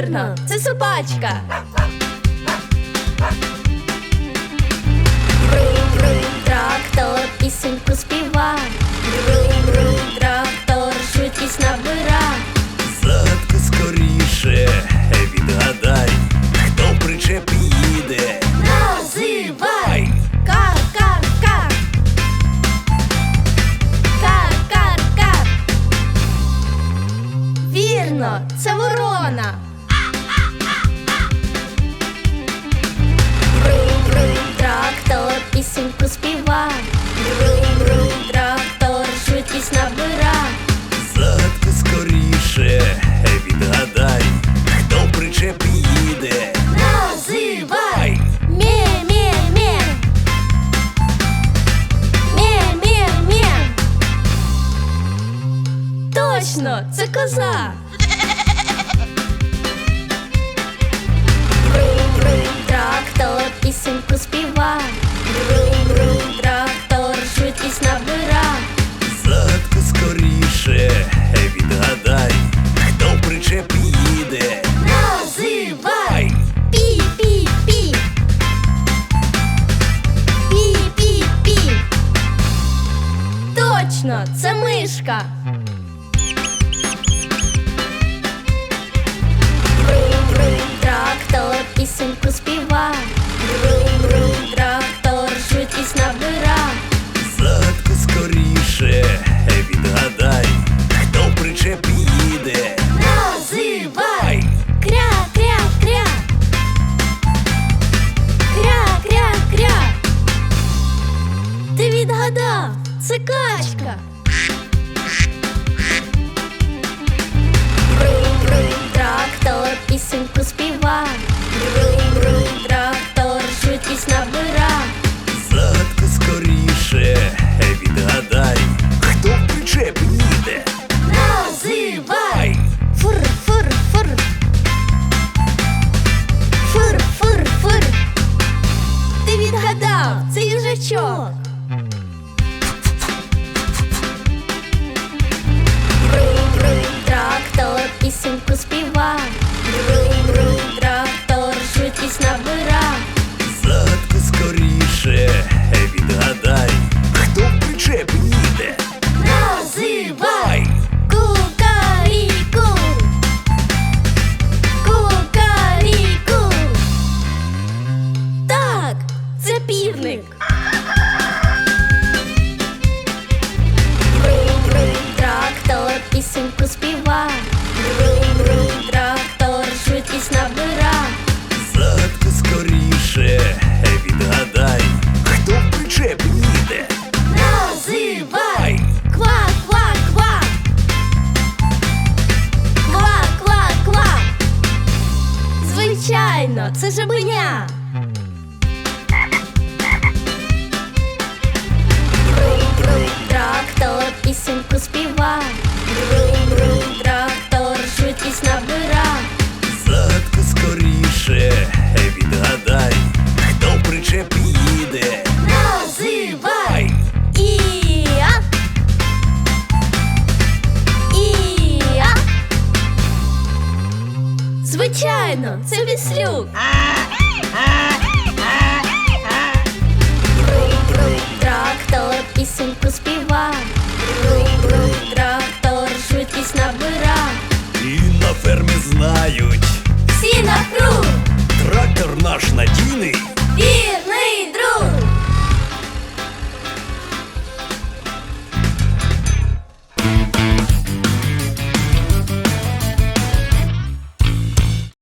Вірно, це собачка. Брум-брум, трактор, пісеньку співа. Брум-брум, трактор, швидкість набира. Задку скоріше, відгадай, хто причеп їде. Називай кар, кар, кар. Кар, кар, кар. Вірно, це ворона. Пісеньку співа. Брум-брум, трактор, швидкість набира. Задку скоріше, відгадай, хто причеп їде. Називай ме, ме. Точно, це коза. Брум-брум, трактор, пісеньку співа. Брум-брум, трактор, швидкість набира. Задку скоріше, відгадай, хто причеп їде. Називай Пі, пі, пі. Пі, пі, пі. Точно, це мишка. Звичайно, це жабеня трактор, пісеньку співа віслюк. Брум-брум, трактор пісеньку співа. Брум-брум, трактор швидкість набира. І на фермі знають. Всі на круг. Трактор наш надійний.